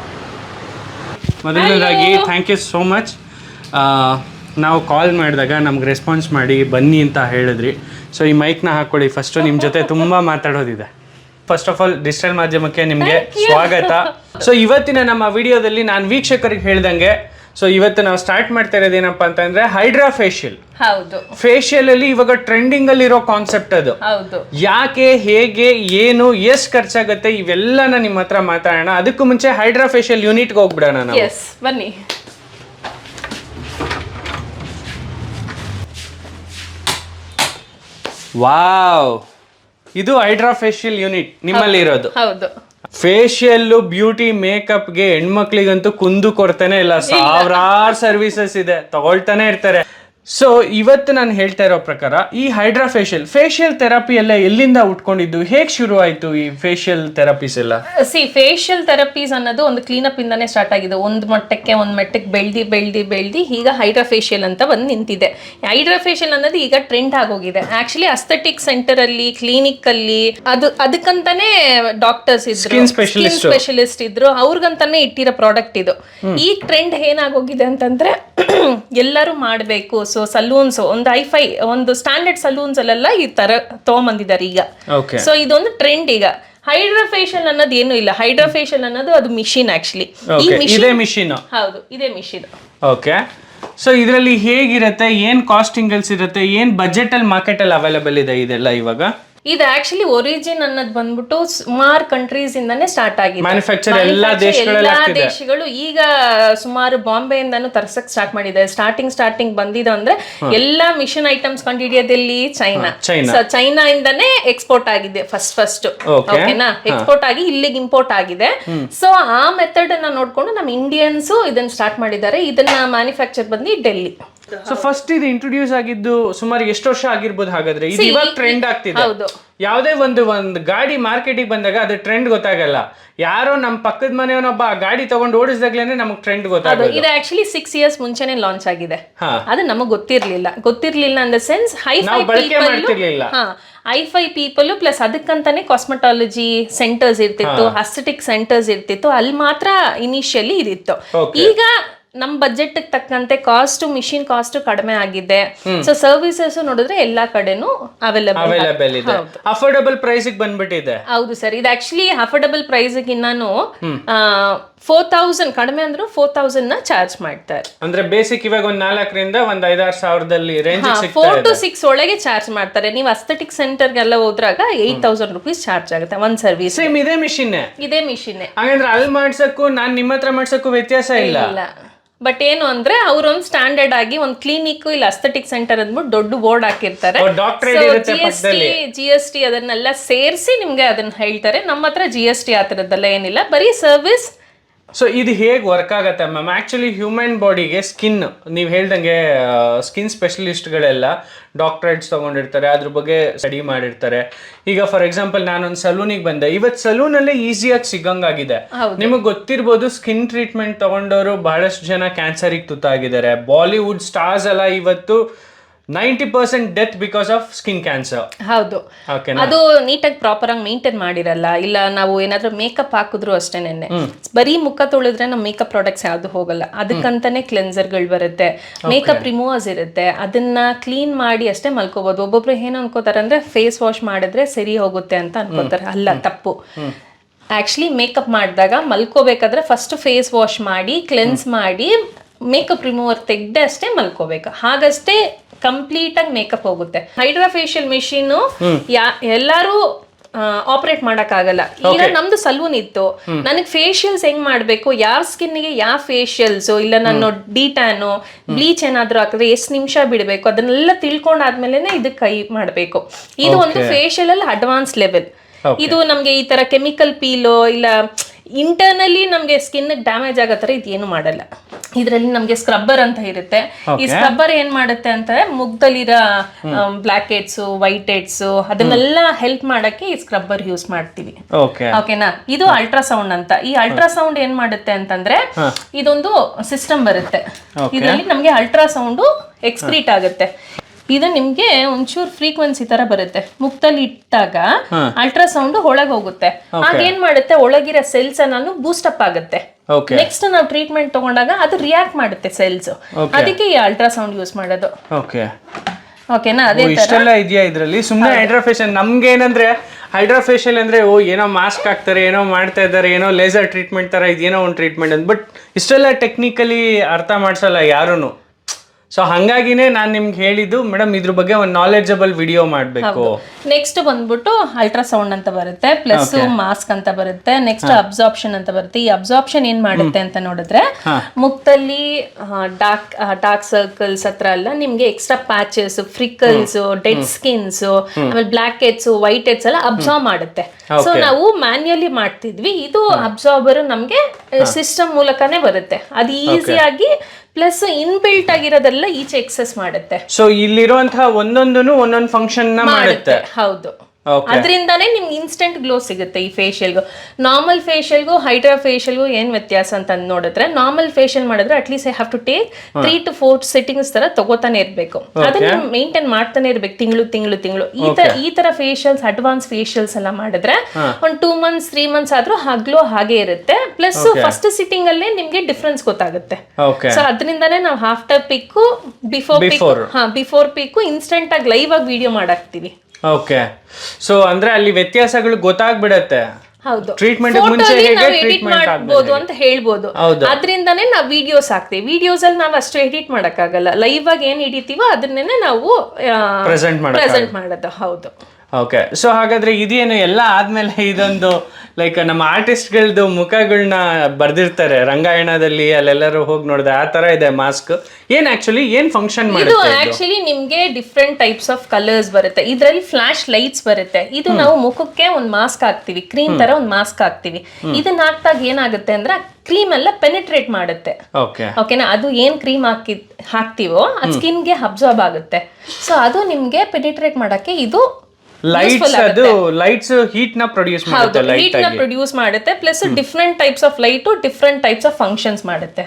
ಮೊದಲನೇದಾಗಿ ಥ್ಯಾಂಕ್ ಯು ಸೋ ಮಚ್ ನಾವು ಕಾಲ್ ಮಾಡಿದಾಗ ನಮ್ಗೆ ರೆಸ್ಪಾನ್ಸ್ ಮಾಡಿ ಬನ್ನಿ ಅಂತ ಹೇಳಿದ್ರಿ. ಸೊ ಈ ಮೈಕ್ನ ಹಾಕ್ಕೊಳ್ಳಿ. ಫಸ್ಟು ನಿಮ್ಮ ಜೊತೆ ತುಂಬ ಮಾತಾಡೋದಿದೆ. ಫಸ್ಟ್ ಆಫ್ ಆಲ್ ಡಿಜಿಟಲ್ ಮಾಧ್ಯಮಕ್ಕೆ ನಿಮಗೆ ಸ್ವಾಗತ. ಸೊ ಇವತ್ತಿನ ನಮ್ಮ ವಿಡಿಯೋದಲ್ಲಿ ನಾನು ವೀಕ್ಷಕರಿಗೆ ಹೇಳ್ದಂಗೆ ಸೊ ಇವತ್ತು ನಾವು ಸ್ಟಾರ್ಟ್ ಮಾಡ್ತಾ ಇರೋದು ಏನಪ್ಪ ಅಂತಂದ್ರೆ ಹೈಡ್ರಾ ಫೇಶಿಯಲ್ ಹೌದು. ಫೇಶಿಯಲ್ ಅಲ್ಲಿ ಇವಾಗ ಟ್ರೆಂಡಿಂಗ್ ಅಲ್ಲಿ ಇರೋ ಕಾನ್ಸೆಪ್ಟ್ ಅದು. ಹೌದು. ಯಾಕೆ ಹೇಗೆ ಏನು ಎಷ್ಟು ಖರ್ಚಾಗುತ್ತೆ ಇವೆಲ್ಲನ ನಿಮ್ಮ ಹತ್ರ ಮಾತಾಡೋಣ. ಅದಕ್ಕೂ ಮುಂಚೆ ಹೈಡ್ರಾ ಫೇಶಿಯಲ್ ಯೂನಿಟ್ಗೆ ಹೋಗ್ಬಿಡೋಣ ನಾವು. ಎಸ್ ಬನ್ನಿ. ವಾವ್ ಇದು ಹೈಡ್ರಾ ಫೇಶಿಯಲ್ ಯೂನಿಟ್ ನಿಮ್ಮಲ್ಲಿ ಇರೋದು. ಹೌದು. ಫೇಶಿಯಲ್ ಬ್ಯೂಟಿ ಮೇಕಪ್ಗೆ ಹೆಣ್ಮಕ್ಳಿಗಂತೂ ಕುಂದು ಕೊಡ್ತಾನೆ ಇಲ್ಲ. ಸಾವಿರಾರು ಸರ್ವಿಸಸ್ ಇದೆ. ತಗೊಳ್ತಾನೆ ಇರ್ತಾರೆ. ಸೊ ಇವತ್ತು ನಾನು ಹೇಳ್ತಾ ಇರೋ ಪ್ರಕಾರ ಈ ಹೈಡ್ರಾ ಫೇಶಿಯಲ್ ಫೇಶಿಯಲ್ ಥೆರಪಿ ಎಲ್ಲ ಎಲ್ಲಿಂದ ಉಟ್ಕೊಂಡಿದ್ದು? ಹೇಗೆ ಶುರು ಆಯಿತು ಈ ಫೇಶಿಯಲ್ ಥೆರಪೀಸ್ ಎಲ್ಲ? ಸಿ ಫೇಶಿಯಲ್ ಥೆರಪೀಸ್ ಅನ್ನೋದು ಒಂದು ಕ್ಲೀನಪ್ ಇಂದಾನೆ ಸ್ಟಾರ್ಟ್ ಆಗಿದೆ. ಒಂದು ಮಟ್ಟಕ್ಕೆ ಒಂದು ಮಟ್ಟಕ್ಕೆ ಬೆಳ್ದಿ ಬೆಳ್ದಿ ಬೆಳ್ದಿ ಈಗ ಹೈಡ್ರಾ ಫೇಶಿಯಲ್ ಅಂತ ಬಂದು ನಿಂತಿದೆ. ಹೈಡ್ರಾ ಫೇಶಿಯಲ್ ಅನ್ನೋದು ಈಗ ಟ್ರೆಂಡ್ ಆಗೋಗಿದೆ. ಆಕ್ಚುಲಿ ಅಸ್ಥೆಟಿಕ್ ಸೆಂಟರ್ ಅಲ್ಲಿ ಕ್ಲಿನಿಕ್ ಅಲ್ಲಿ ಅದು ಅದಕ್ಕಂತಾನೆ ಡಾಕ್ಟರ್ಸ್ ಇದ್ರು ಸ್ಪೆಷಲಿಸ್ಟ್ ಇದ್ರು ಅವ್ರಿಗಂತಾನೆ ಇಟ್ಟಿರೋ ಪ್ರಾಡಕ್ಟ್ ಇದು. ಈ ಟ್ರೆಂಡ್ ಏನಾಗೋಗಿದೆ ಅಂತಂದ್ರೆ [clears throat] ಎಲ್ಲರೂ ಮಾಡಬೇಕು. ಸೊ ಸಲೂನ್ಸ್ ಒಂದು ಫೈ ಒಂದು ಸ್ಟ್ಯಾಂಡರ್ಡ್ ಸಲೂನ್ಸ್ ಅಲ್ಲೆಲ್ಲ ಈ ತರ ತಗೊಂಬಂದಿದ್ದಾರೆ ಈಗ. ಸೊ ಇದೊಂದು ಟ್ರೆಂಡ್ ಈಗ. ಹೈಡ್ರಾ ಫೇಶಿಯಲ್ ಅನ್ನೋದು ಏನು ಇಲ್ಲ. ಹೈಡ್ರಾ ಫೇಶಿಯಲ್ ಅನ್ನೋದು ಅದು ಮಿಷಿನ್ ಆಕ್ಚುಲಿ ಈ ಮಿಷಿನ್ ಇದೇ ಮಿಷಿನ್ ಹೌದು ಇದೇ ಮಿಷಿನ್ ಓಕೆ ಸೊ ಇದರಲ್ಲಿ ಹೇಗಿರುತ್ತೆ? ಏನು ಕಾಸ್ಟಿಂಗಲ್ಸ್ ಇರುತ್ತೆ ಏನು ಮಾರ್ಕೆಟ್ ಅಲ್ಲಿ ಅವೈಲೇಬಲ್ ಇದೆ ಇದೆಲ್ಲ ಇವಾಗ? ಇದು ಆಕ್ಚುಲಿ ಒರಿಜಿನ್ ಅನ್ನೋದು ಬಂದ್ಬಿಟ್ಟು ಸುಮಾರು ಕಂಟ್ರೀಸ್ ಇಂದಾನೆ ಸ್ಟಾರ್ಟ್ ಆಗಿದೆ. ಮ್ಯಾನುಫ್ಯಾಕ್ಚರ್ ಎಲ್ಲಾ ದೇಶಗಳು ಈಗ ಸುಮಾರು ಬಾಂಬೆ ಇಂದಾನು ತರ್ಸಕ್ ಸ್ಟಾರ್ಟ್ ಮಾಡಿದೆ. ಸ್ಟಾರ್ಟಿಂಗ್ ಸ್ಟಾರ್ಟಿಂಗ್ ಬಂದಿದೆ ಅಂದ್ರೆ ಎಲ್ಲಾ ಮಿಷನ್ ಐಟಮ್ಸ್ ಕಂಡುಹಿಡಿಯೋದಲ್ಲಿ? ಚೈನಾ ಚೈನಾ ಇಂದಾನೆ ಎಕ್ಸ್ಪೋರ್ಟ್ ಆಗಿದೆ ಫಸ್ಟ್ ಫಸ್ಟ್ ಓಕೆನಾ ಎಕ್ಸ್ಪೋರ್ಟ್ ಆಗಿ ಇಲ್ಲಿಗೆ ಇಂಪೋರ್ಟ್ ಆಗಿದೆ. ಸೊ ಆ ಮೆಥಡ್ ಅನ್ನ ನೋಡ್ಕೊಂಡು ನಮ್ಮ ಇಂಡಿಯನ್ಸ್ ಇದನ್ನ ಸ್ಟಾರ್ಟ್ ಮಾಡಿದ್ದಾರೆ. ಇದನ್ನ ಮ್ಯಾನುಫ್ಯಾಕ್ಚರ್ ಬಂದು ಡೆಲ್ಲಿ ಸೊ ಫಸ್ಟ್ ಇದು ಇಂಟ್ರೊಡ್ಯೂಸ್ ಆಗಿದ್ದು ಸುಮಾರು ಎಷ್ಟು ವರ್ಷ ಆಗಿರ್ಬೋದು ಹಾಗಾದ್ರೆ? ಇದು ಇವಾಗ ಟ್ರೆಂಡ್ ಆಗ್ತಿದೆ. ಯಾವುದೇ ಒಂದು ಒಂದು ಗಾಡಿ ಮಾರ್ಕೆಟಿಗೆ ಬಂದಾಗ ಅದು ಟ್ರೆಂಡ್ ಗೊತ್ತಾಗಲ್ಲ. ಯಾರೋ ನಮ್ಮ ಪಕ್ಕದ ಮನೆಯವನೊಬ್ಬ ಆ ಗಾಡಿ ತಗೊಂಡು ಓಡಿಸಿದಾಗ್ಲೇನೆ ನಮಗೆ ಟ್ರೆಂಡ್ ಗೊತ್ತಾಗಲ್ಲ ಗೊತ್ತಾಗೋದು. ಇದು ಆಕ್ಚುಲಿ ಸಿಕ್ಸ್ ಇಯರ್ಸ್ ಮುಂಚೆನೆ ಲಾಂಚ್ ಆಗಿದೆ. ಅದು ನಮಗೆ ಗೊತ್ತಿರ್ಲಿಲ್ಲ. ಗೊತ್ತಿರ್ಲಿಲ್ಲ ಅಂದ್ರೆ ದ ಸೆನ್ಸ್ ಹೈ ಬಳಕೆ ಮಾಡ್ತಿರ್ಲಿಲ್ಲ. ಐ ಫೈ ಪೀಪಲ್ ಪ್ಲಸ್ ಅದಕ್ಕಂತಾನೆ ಕಾಸ್ಮೆಟಾಲಜಿ ಸೆಂಟರ್ಸ್ ಇರ್ತಿತ್ತು ಅಸ್ಥೆಟಿಕ್ ಸೆಂಟರ್ಸ್ ಇರ್ತಿತ್ತು ಅಲ್ಲಿ ಮಾತ್ರ ಇನಿಷಿಯಲಿ ಇದಿತ್ತು. ಈಗ ನಮ್ ಬಜೆಟ್ ತಕ್ಕಂತೆ ಕಾಸ್ಟ್ ಮಿಷಿನ್ ಕಾಸ್ಟ್ ಕಡಿಮೆ ಆಗಿದೆ. ಸೊ ಸರ್ವಿಸಸ್ ನೋಡಿದ್ರೆ ಎಲ್ಲಾ ಕಡೆನೂ ಅವೈಲೇಬಲ್ ಅವೈಲೇಬಲ್ ಇದೆ. ಅಫೋರ್ಡಬಲ್ ಪ್ರೈಸ್ ಬಂದ್ಬಿಟ್ಟಿದೆ. ಹೌದು ಸರ್. ಇದು ಆಕ್ಚುಲಿ ಅಫೋರ್ಡಬಲ್ ಪ್ರೈಸ್ ಗಿನ್ನಾನು ಫೋರ್ ತೌಸಂಡ್ ಕಡಿಮೆ ಅಂದ್ರೂ ಫೋರ್ ತೌಸಂಡ್ನ ಚಾರ್ಜ್ ಮಾಡ್ತಾರೆ. ಅಂದ್ರೆ ಬೇಸಿಕ್ ಇವಾಗ ಒಂದ್ ನಾಲ್ಕರಿಂದ ಒಂದ್ ಐದಾರು ಸಾವಿರದಲ್ಲಿ ರೇಂಜ್ ಫೋರ್ ಟು ಸಿಕ್ಸ್ ಒಳಗೆ ಚಾರ್ಜ್ ಮಾಡ್ತಾರೆ. ನೀವು ಅಸ್ಥೆಟಿಕ್ ಸೆಂಟರ್ಗೆಲ್ಲ ಹೋದ್ರಾಗ ಏಟ್ ತೌಸಂಡ್ ರುಪೀಸ್ ಚಾರ್ಜ್ ಆಗುತ್ತೆ ಒಂದ್ ಸರ್ವಿಸ್ ಸೇಮ್ ಇದೇ ಮಿಷಿನ್ ಇದೇ ಮಿಷಿನ್ ಹಾಗಂದ್ರೆ ಅಲ್ಲಿ ಮಾಡ್ಸಕ್ಕೂ ನಾನ್ ನಿಮ್ಮ ಹತ್ರ ಮಾಡ್ಸಕ್ಕೂ ವ್ಯತ್ಯಾಸ ಇಲ್ಲ. ಇಲ್ಲ. ಬಟ್ ಏನು ಅಂದ್ರೆ ಅವ್ರೊಂದ್ ಸ್ಟ್ಯಾಂಡರ್ಡ್ ಆಗಿ ಒಂದ್ ಕ್ಲಿನಿಕ್ ಇಲ್ಲ ಅಸ್ಥೆಟಿಕ್ ಸೆಂಟರ್ ಅಂದ್ಬಿಟ್ಟು ದೊಡ್ಡ ಬೋರ್ಡ್ ಹಾಕಿರ್ತಾರೆ. G S T G S T ಅದನ್ನೆಲ್ಲ ಸೇರಿಸಿ ನಿಮ್ಗೆ ಅದನ್ನ ಹೇಳ್ತಾರೆ. ನಮ್ಮ ಹತ್ರ ಜಿ ಎಸ್ ಟಿ ಆ ಥರದ್ದೆಲ್ಲ ಏನಿಲ್ಲ. ಬರೀ ಸರ್ವಿಸ್ ಸೊ ಇದು ಹೇಗೆ ವರ್ಕ್ ಆಗುತ್ತೆ ಮ್ಯಾಮ್ ಆ್ಯಕ್ಚುಲಿ ಹ್ಯೂಮನ್ ಬಾಡಿಗೆ ಸ್ಕಿನ್ ನೀವು ಹೇಳ್ದಂಗೆ ಸ್ಕಿನ್ ಸ್ಪೆಷಲಿಸ್ಟ್ಗಳೆಲ್ಲ ಡಾಕ್ಟ್ರೇಟ್ಸ್ ತಗೊಂಡಿರ್ತಾರೆ ಅದ್ರ ಬಗ್ಗೆ ಸ್ಟಡಿ ಮಾಡಿರ್ತಾರೆ. ಈಗ ಫಾರ್ ಎಕ್ಸಾಂಪಲ್ ನಾನೊಂದು ಸಲೂನಿಗೆ ಬಂದೆ. ಇವತ್ತು ಸಲೂನಲ್ಲೇ ಈಸಿಯಾಗಿ ಸಿಗಂಗಾಗಿದೆ. ನಿಮಗೆ ಗೊತ್ತಿರ್ಬೋದು ಸ್ಕಿನ್ ಟ್ರೀಟ್ಮೆಂಟ್ ತೊಗೊಂಡವರು ಬಹಳಷ್ಟು ಜನ ಕ್ಯಾನ್ಸರಿಗೆ ತುತ್ತಾಗಿದ್ದಾರೆ. ಬಾಲಿವುಡ್ ಸ್ಟಾರ್ಸ್ ಎಲ್ಲ ಇವತ್ತು ninety percent death because of skin cancer. ಹೌದು. ಅದು ನೀಟಾಗಿ ಪ್ರಾಪರ್ ಆಗಿ ಮೇಂಟೈನ್ ಮಾಡಿರಲ್ಲ. ಇಲ್ಲ ನಾವು ಏನಾದ್ರೂ ಮೇಕಪ್ ಹಾಕಿದ್ರು ನೆನ್ನೆ. ಬರೀ ಮುಖ ತೊಳೆದ್ರೆ ನಮ್ಮ ಮೇಕಪ್ ಪ್ರಾಡಕ್ಟ್ಸ್ ಯಾವ್ದು ಹೋಗಲ್ಲ. ಅದಕ್ಕಂತಾನೆ ಕ್ಲೆನ್ಸರ್ಗಳು ಬರುತ್ತೆ. ಮೇಕಪ್ ರಿಮೂವರ್ಸ್ ಇರುತ್ತೆ. ಅದನ್ನ ಕ್ಲೀನ್ ಮಾಡಿ ಅಷ್ಟೇ ಮಲ್ಕೋಬಹುದು ಒಬ್ಬೊಬ್ರು ಏನು ಅನ್ಕೋತಾರೆ ಅಂದ್ರೆ ಫೇಸ್ ವಾಶ್ ಮಾಡಿದ್ರೆ ಸರಿ ಹೋಗುತ್ತೆ ಅಂತ ಅನ್ಕೋತಾರೆ. ಅಲ್ಲ ತಪ್ಪು. ಆಕ್ಚುಲಿ ಮೇಕಪ್ ಮಾಡಿದಾಗ ಮಲ್ಕೋಬೇಕಾದ್ರೆ ಫಸ್ಟ್ ಫೇಸ್ ವಾಶ್ ಮಾಡಿ ಕ್ಲೆನ್ಸ್ ಮಾಡಿ ಮೇಕಪ್ ರಿಮೂವರ್ ತೆಗ್ದೆ ಅಷ್ಟೇ ಮಲ್ಕೋಬೇಕು. ಹಾಗಷ್ಟೇ ಕಂಪ್ಲೀಟ್ ಆಗಿ ಮೇಕಪ್ ಹೋಗುತ್ತೆ. ಹೈಡ್ರಾ ಫೇಶಿಯಲ್ ಮಿಷಿನ್ ಎಲ್ಲಾರು ಆಪರೇಟ್ ಆಗಲ್ಲ ಈಗ ನಮ್ದು ಸಲೂನ್ ಇತ್ತು. ನನಗೆ ಫೇಶಿಯಲ್ಸ್ ಹೆಂಗ್ ಮಾಡ್ಬೇಕು? ಸ್ಕಿನ್ಗೆ ಯಾವ ಫೇಶಿಯಲ್ಸ್ ಇಲ್ಲ ನಾನು ಡಿಟ್ಯಾನು ಬ್ಲೀಚ್ ಏನಾದ್ರು ಹಾಕಿದ್ರೆ ಎಷ್ಟು ನಿಮಿಷ ಬಿಡಬೇಕು? ಅದನ್ನೆಲ್ಲ ತಿಳ್ಕೊಂಡಾದ್ಮೇಲೆ ಇದಕ್ಕೆ ಕೈ ಮಾಡಬೇಕು. ಇದು ಒಂದು ಫೇಶಿಯಲ್ ಅಲ್ಲಿ ಅಡ್ವಾನ್ಸ್ ಲೆವೆಲ್ ಇದು ನಮ್ಗೆ ಈ ತರ ಕೆಮಿಕಲ್ ಪೀಲೋ ಇಲ್ಲ ಇಂಟರ್ನಲಿ ನಮಗೆ ಸ್ಕಿನ್ ಡ್ಯಾಮೇಜ್ ಆಗೋ ಥರ ಇದು ಏನು ಮಾಡಲ್ಲ. ಇದರಲ್ಲಿ ನಮಗೆ ಸ್ಕ್ರಬ್ಬರ್ ಅಂತ ಇರುತ್ತೆ. ಈ ಸ್ಕ್ರಬ್ಬರ್ ಏನ್ ಮಾಡುತ್ತೆ ಅಂತಂದ್ರೆ ಮುಗ್ದಲ್ಲಿರೋ ಬ್ಲಾಕ್ ಹೆಡ್ಸ್ ವೈಟ್ ಹೆಡ್ಸ್ ಅದನ್ನೆಲ್ಲ ಹೆಲ್ಪ್ ಮಾಡಕ್ಕೆ ಈ ಸ್ಕ್ರಬ್ಬರ್ ಯೂಸ್ ಮಾಡ್ತೀವಿ. ಓಕೆ ಓಕೆನಾ ಇದು ಅಲ್ಟ್ರಾಸೌಂಡ್ ಅಂತ. ಈ ಅಲ್ಟ್ರಾಸೌಂಡ್ ಏನ್ ಮಾಡುತ್ತೆ ಅಂತಂದ್ರೆ ಇದೊಂದು ಸಿಸ್ಟಮ್ ಬರುತ್ತೆ. ಇದರಲ್ಲಿ ನಮಗೆ ಅಲ್ಟ್ರಾಸೌಂಡ್ ಎಕ್ಸ್ಕ್ರೀಟ್ ಆಗುತ್ತೆ. ಇದು ನಿಮ್ಗೆ ಒಂಚೂರ್ ಫ್ರೀಕ್ವೆನ್ಸಿ ತರ ಬರುತ್ತೆ. ಮುಕ್ತಲ್ಲಿ ಇಟ್ಟಾಗ ಅಲ್ಟ್ರಾಸೌಂಡ್ ಒಳಗೆ ಹೋಗುತ್ತೆ. ಏನ್ ಮಾಡುತ್ತೆ? ಒಳಗಿರೋ ಸೆಲ್ಸ್ ಅನ್ನೋ ಬೂಸ್ಟ್ ಅಪ್ ಆಗುತ್ತೆ. ನೆಕ್ಸ್ಟ್ ನಾವು ಟ್ರೀಟ್ಮೆಂಟ್ ತಗೊಂಡಾಗ ಅದು ರಿಯಾಕ್ಟ್ ಮಾಡುತ್ತೆ ಸೆಲ್ಸ್ ಅದಕ್ಕೆ ಈ ಅಲ್ಟ್ರಾಸೌಂಡ್ ಯೂಸ್ ಮಾಡೋದು. ಓಕೆ ಓಕೆನಾ ಅದೇ ಇಷ್ಟೆಲ್ಲ ಇದೆಯಾ ಇದರಲ್ಲಿ? ಸುಮ್ಮನೆ ಹೈಡ್ರಾಫೇಶಿಯಲ್ ನಮ್ಗೆ ಏನಂದ್ರೆ ಹೈಡ್ರಾಫೇಶಿಯಲ್ ಅಂದ್ರೆ ಓ ಏನೋ ಮಾಸ್ಕ್ ಹಾಕ್ತಾರೆ ಏನೋ ಮಾಡ್ತಾ ಇದ್ದಾರೆ ಏನೋ ಲೇಸರ್ ಟ್ರೀಟ್ಮೆಂಟ್ ತರ ಇದೇನೋ ಒಂದು ಟ್ರೀಟ್ಮೆಂಟ್ ಅಂತ. ಬಟ್ ಇಷ್ಟೆಲ್ಲ ಟೆಕ್ನಿಕಲಿ ಅರ್ಥ ಮಾಡ್ಸಲ್ಲ ಯಾರೂ ಸೊ ಹಂಗಾಗಿನೇ ನಾನು ನಿಮ್ಗೆ ಹೇಳಿದ್ದು ಮೇಡಮ್ ಇದ್ರ ಬಗ್ಗೆ ಒಂದು ನಾಲೆಜಬಲ್ ವಿಡಿಯೋ ಮಾಡಬೇಕು. ನೆಕ್ಸ್ಟ್ ಬಂದ್ಬಿಟ್ಟು ಅಲ್ಟ್ರಾಸೌಂಡ್ ಅಂತ ಬರುತ್ತೆ ಪ್ಲಸ್ ಮಾಸ್ಕ್ ಅಂತ ಬರುತ್ತೆ ನೆಕ್ಸ್ಟ್ ಅಬ್ಸಾರ್ಪ್ಷನ್ ಅಂತ ಬರುತ್ತೆ. ಈ ಅಬ್ಸಾರ್ಪ್ಷನ್ ಏನ್ ಮಾಡುತ್ತೆ ಅಂತ ನೋಡಿದ್ರೆ ಮುಖದಲ್ಲಿ ಡಾರ್ಕ್ ಡಾರ್ಕ್ ಸರ್ಕಲ್ಸ್ ಹತ್ರ ಎಲ್ಲ ನಿಮ್ಗೆ extra patches freckles dead skins ಆಮೇಲೆ ಬ್ಲಾಕ್ ಹೆಡ್ಸ್ ವೈಟ್ ಹೆಡ್ಸ್ ಎಲ್ಲ ಅಬ್ಸಾರ್ಬ್ ಮಾಡುತ್ತೆ. ಸೊ ನಾವು ಮ್ಯಾನ್ಯಲಿ ಮಾಡ್ತಿದ್ವಿ. ಇದು ಅಬ್ಸಾರ್ಬರ್ ನಮ್ಗೆ ಸಿಸ್ಟಮ್ ಮೂಲಕನೇ ಬರುತ್ತೆ. ಅದು ಈಸಿಯಾಗಿ ಪ್ಲಸ್ ಇನ್ಬಿಲ್ಟ್ ಆಗಿರೋದೆಲ್ಲ ಈಚೆ ಎಕ್ಸಸ್ ಮಾಡುತ್ತೆ. ಸೊ ಇಲ್ಲಿರುವಂತಹ ಒಂದೊಂದನ್ನು ಒಂದೊಂದು ಫಂಕ್ಷನ್ನ ಮಾಡುತ್ತೆ. ಹೌದು. ಅದರಿಂದಾನೇ ನಿಮ್ಗೆ ಇನ್ಸ್ಟೆಂಟ್ ಗ್ಲೋ ಸಿಗುತ್ತೆ ಈ ಫೇಶಿಯಲ್ಗೂ ನಾರ್ಮಲ್ ಫೇಶಿಯಲ್ಗೂ ಹೈಡ್ರಾ ಫೇಶಿಯಲ್ಗೂ ಏನ್ ವ್ಯತ್ಯಾಸ ಅಂತ ನೋಡಿದ್ರೆ ನಾರ್ಮಲ್ ಫೇಶಿಯಲ್ ಮಾಡಿದ್ರೆ at least I have to take three to four settings ತರ ತಗೋತಾನೆ ಇರಬೇಕು. ಅದನ್ನ ಮೇಂಟೈನ್ ಮಾಡ್ತಾನೆ ಇರ್ಬೇಕು ತಿಂಗಳು ತಿಂಗಳು ತಿಂಗಳು. ಈ ತರ ಈ ತರ ಫೇಶಿಯಲ್ಸ್ ಅಡ್ವಾನ್ಸ್ ಫೇಶಿಯಲ್ಸ್ ಎಲ್ಲ ಮಾಡಿದ್ರೆ ಒಂದು ಟೂ ಮಂತ್ಸ್ ತ್ರೀ ಮಂತ್ಸ್ ಆದ್ರೂ ಹಗ್ಲೋ ಹಾಗೆ ಇರುತ್ತೆ. ಪ್ಲಸ್ ಫಸ್ಟ್ ಸಿಟ್ಟಿಂಗ್ ಅಲ್ಲೇ ನಿಮ್ಗೆ ಡಿಫ್ರೆನ್ಸ್ ಗೊತ್ತಾಗುತ್ತೆ. ಸೊ ಅದರಿಂದಾನೇ ನಾವು ಆಫ್ಟರ್ ಪಿಕ್ ಬಿಫೋರ್ ಪಿಕ್ ಹಾ ಬಿಫೋರ್ ಪಿಕ್ ಇನ್ಸ್ಟೆಂಟ್ ಆಗಿ ಲೈವ್ ಆಗಿ ವಿಡಿಯೋ ಮಾಡಾಕ್ತಿವಿ. ಓಕೆ ಸೊ ಅಂದ್ರೆ ಅಲ್ಲಿ ವ್ಯತ್ಯಾಸಗಳು ಗೊತ್ತಾಗ್ಬಿಡತ್ತೆ. ಹೌದು. ಟ್ರೀಟ್ಮೆಂಟ್ ಮುಂಚೆ ಹೇಗೆ ನಾವು ಎಡಿಟ್ ಮಾಡ್ಬೋದು ಅಂತ ಹೇಳ್ಬೋದು. ಅದರಿಂದಾನೇ ನಾವು ವಿಡಿಯೋಸ್ ಹಾಕ್ತೀವಿ. ವಿಡಿಯೋಸ್ ಅಲ್ಲಿ ನಾವು ಅಷ್ಟು ಎಡಿಟ್ ಮಾಡಕ್ಕಾಗಲ್ಲ. ಲೈವ್ ಆಗಿ ಏನ್ ಹಿಡಿತೀವೋ ಅದನ್ನೇ ನಾವು ಪ್ರೆಸೆಂಟ್ ಮಾಡೋದು. ಹೌದು. ಓಕೆ ಸೊ ಹಾಗಾದ್ರೆ ಇದೇನು ಎಲ್ಲ ಆದ್ಮೇಲೆ ಇದೊಂದು ಲೈಕ್ ನಮ್ಮ ಆರ್ಟಿಸ್ಟ್ಗಳದ್ದು ಮುಖಗಳನ್ನ ಬರ್ದಿರ್ತಾರೆ. ರಂಗಾಯಣದಲ್ಲಿ ಅಲ್ಲೆಲ್ಲರೂ ಹೋಗಿ ನೋಡಿದೆ ಆ ತರ ಇದೆ ಮಾಸ್ಕ್ ಏನ್ ಆಕ್ಚುಲಿ ಏನ್ ಫಂಕ್ಷನ್ ಇದು? ಆಕ್ಚುಲಿ ನಿಮ್ಗೆ ಡಿಫ್ರೆಂಟ್ ಟೈಪ್ಸ್ ಆಫ್ ಕಲರ್ಸ್ ಬರುತ್ತೆ. ಇದ್ರಲ್ಲಿ ಫ್ಲಾಶ್ ಲೈಟ್ಸ್ ಬರುತ್ತೆ. ಇದು ನಾವು ಮುಖಕ್ಕೆ ಒಂದ್ ಮಾಸ್ಕ್ ಹಾಕ್ತಿವಿ. ಕ್ರೀಮ್ ತರ ಒಂದ್ ಮಾಸ್ಕ್ ಹಾಕ್ತಿವಿ. ಇದನ್ನ ಹಾಕ್ದಾಗ ಏನಾಗುತ್ತೆ ಅಂದ್ರೆ ಕ್ರೀಮ್ ಎಲ್ಲ ಪೆನಿಟ್ರೇಟ್ ಮಾಡುತ್ತೆ. ಓಕೆ ಓಕೆನಾ ಅದು ಏನ್ ಕ್ರೀಮ್ ಹಾಕಿ ಹಾಕ್ತಿವೋ ಅದು ಸ್ಕಿನ್ಗೆ ಅಬ್ಸಾರ್ಬ್ ಆಗುತ್ತೆ. ಸೊ ಅದು ನಿಮ್ಗೆ ಪೆನಿಟ್ರೇಟ್ ಮಾಡಕ್ಕೆ ಇದು ಲೈಟ್ಸ್ ಅದು ಲೈಟ್ಸ್ ಹೀಟ್ನ ಪ್ರೊಡ್ಯೂಸ್ ಮಾಡುತ್ತೆ ಲೈಟ್ನ ಪ್ರೊಡ್ಯೂಸ್ ಮಾಡುತ್ತೆ plus different types of light different types of functions ಮಾಡುತ್ತೆ.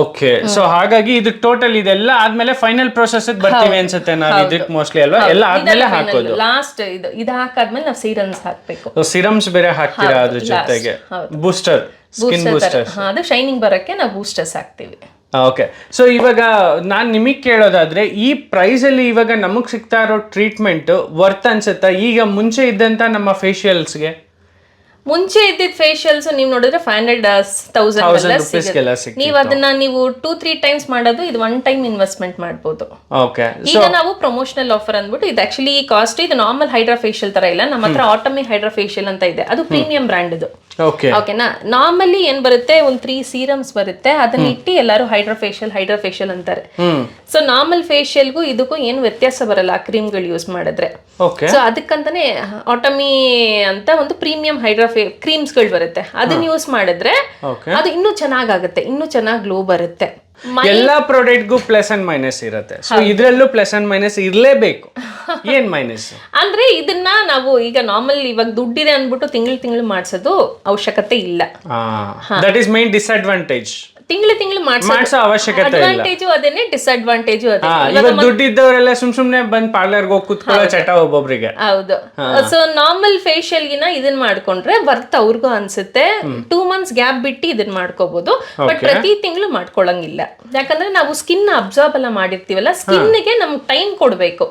ಓಕೆ ಸೊ ಹಾಗಾಗಿ ಇದು ಟೋಟಲ್ ಇದೆಲ್ಲ ಆದ್ಮೇಲೆ ಫೈನಲ್ ಪ್ರೊಸೆಸ್ ಬರ್ತೀವಿ ಅನ್ಸುತ್ತೆ ನಾವು ಇದಕ್ಕೆ ಮೋಸ್ಟ್ಲಿ ಅಲ್ವಾ? ಎಲ್ಲ ಆದ್ಮೇಲೆ ಹಾಕೋದು. ಲಾಸ್ಟ್ ಇದು ಇದು ಹಾಕಾದ್ಮೇಲೆ ನಾವು ಸೀರಮ್ಸ್ ಹಾಕ್ಬೇಕು. ಸಿರಮ್ಸ್ ಬೇರೆ ಹಾಕ್ತೀರಾ ಅದ್ರ ಜೊತೆಗೆ? ಬೂಸ್ಟರ್ ಸ್ಕಿನ್ ಬೂಸ್ಟರ್ ಅದು ಶೈನಿಂಗ್ ಬರಕ್ಕೆ ನಾವು ಬೂಸ್ಟರ್ಸ್ ಹಾಕ್ತಿವಿ. ಓಕೆ ಸೊ ಇವಾಗ ನಾನು ನಿಮಗೆ ಕೇಳೋದಾದರೆ, ಈ ಪ್ರೈಸಲ್ಲಿ ಇವಾಗ ನಮಗೆ ಸಿಗ್ತಾ ಇರೋ ಟ್ರೀಟ್ಮೆಂಟು ವರ್ತ್ ಅನ್ಸುತ್ತಾ? ಈಗ ಮುಂಚೆ ಇದ್ದಂಥ ನಮ್ಮ ಫೇಶಿಯಲ್ಸ್ಗೆ ಮುಂಚೆ ಇದ್ದಿದ್ ಫೇಶಿಯಲ್ಸ್ ನೀವು ನೋಡಿದ್ರೆ ಫೈವ್ ಹಂಡ್ರೆಡ್ ತೌಸಂಡ್ ನೀವು ಅದನ್ನ ನೀವು ಟೂ ತ್ರೀ ಟೈಮ್ಸ್ ಮಾಡೋದು ಇದು ಒನ್ ಟೈಮ್ ಇನ್ವೆಸ್ಟ್ಮೆಂಟ್ ಮಾಡ್ಬೋದು. ಓಕೆ ಈಗ ನಾವು ಪ್ರಮೋಷನಲ್ ಆಫರ್ ಅಂದ್ಬಿಟ್ಟು ಇದು ಆಕ್ಚುಲಿ ಕಾಸ್ಟ್ ಇದು ನಾರ್ಮಲ್ ಹೈಡ್ರಾ ಫೇಶಿಯಲ್ ತರ ಇಲ್ಲ ನಮ್ಮ ಹತ್ರ ಆಟೋಮಿ ಹೈಡ್ರಾ ಫೇಶಿಯಲ್ ಅಂತ ಇದೆ. ಅದು ಪ್ರೀಮಿಯಂ ಬ್ರ್ಯಾಂಡ್ ಇದು. ಓಕೆ ಓಕೆನಾ ನಾರ್ಮಲಿ ಏನ್ ಬರುತ್ತೆ ಒಂದ್ ತ್ರೀ ಸೀರಮ್ಸ್ ಬರುತ್ತೆ ಅದನ್ನ ಇಟ್ಟು ಎಲ್ಲರೂ ಹೈಡ್ರಾ ಫೇಶಿಯಲ್ ಹೈಡ್ರಾ ಫೇಶಿಯಲ್ ಅಂತಾರೆ. ಸೊ ನಾರ್ಮಲ್ ಫೇಶಿಯಲ್ಗೂ ಇದಕ್ಕೂ ಏನು ವ್ಯತ್ಯಾಸ ಬರಲ್ಲ ಆ ಕ್ರೀಮ್ಗಳು ಯೂಸ್ ಮಾಡಿದ್ರೆ. ಸೊ ಅದಕ್ಕಂತಾನೆ ಆಟಮಿ ಅಂತ ಒಂದು ಪ್ರೀಮಿಯಂ ಹೈಡ್ರಾ ಕ್ರೀಮ್ಸ್ಗಳು ಬರುತ್ತೆ. ಅದನ್ನ ಯೂಸ್ ಮಾಡಿದ್ರೆ ಅದು ಇನ್ನೂ ಚೆನ್ನಾಗಾಗುತ್ತೆ ಇನ್ನೂ ಚೆನ್ನಾಗಿ ಗ್ಲೋ ಬರುತ್ತೆ. ಎಲ್ಲಾ ಪ್ರಾಡಕ್ಟ್ಗೂ ಪ್ಲಸ್ ಅಂಡ್ ಮೈನಸ್ ಇರುತ್ತೆ. ಸೊ ಇದ್ರಲ್ಲೂ ಪ್ಲಸ್ ಅಂಡ್ ಮೈನಸ್ ಇರಲೇಬೇಕು. ಏನ್ ಮೈನಸ್ ಅಂದ್ರೆ ಇದನ್ನ ನಾವು ಈಗ ನಾರ್ಮಲ್ ಇವಾಗ ದುಡ್ಡಿದೆ ಅಂದ್ಬಿಟ್ಟು ತಿಂಗಳು ತಿಂಗಳು ಮಾಡ್ಸೋದು ಅವಶ್ಯಕತೆ ಇಲ್ಲ. ದಟ್ ಈಸ್ ಮೈನ್ ಡಿಸ್ಅಡ್ವಾಂಟೇಜ್ ತಿಂಗಳು ತಿಂಗಳು ಮಾಡ್ಸೋ ಅವಶ್ಯಕತೆ ಅಡ್ವಾಂಟೇಜು ಅದೇನೆ ಡಿಸ್ಅಡ್ವಾಂಟೇಜು ಅದೇ ಇವಾಗ ದುಡ್ಡು ಇದ್ದವರೆಲ್ಲ ಸುಮ್ ಸುಮ್ನೆ ಬಂದ್ ಪಾರ್ಲರ್ ಹೋಗಿ ಕುತ್ಕೊಳ್ಳೋ ಚಟ ಒಬ್ಬೊಬ್ರಿಗೆ. ಹೌದು. ಸೊ ನಾರ್ಮಲ್ ಫೇಶಿಯಲ್ ಗಿನ ಇದನ್ ಮಾಡ್ಕೊಂಡ್ರೆ ವರ್ತ್ ಅವ್ರಿಗೂ ಅನ್ಸುತ್ತೆ. ಟೂ ಮಂತ್ಸ್ ಗ್ಯಾಪ್ ಬಿಟ್ಟು ಇದನ್ ಮಾಡ್ಕೋಬಹುದು ಬಟ್ ಪ್ರತಿ ತಿಂಗಳು ಮಾಡ್ಕೊಳಂಗಿಲ್ಲ. ಯಾಕಂದ್ರೆ ನಾವು ಸ್ಕಿನ್ ಅಬ್ಸಾರ್ಬ್ ಎಲ್ಲ ಮಾಡಿರ್ತೀವಲ್ಲ ಸ್ಕಿನ್ಗೆ ನಮ್ಗೆ ಟೈಮ್ ಕೊಡ್ಬೇಕು.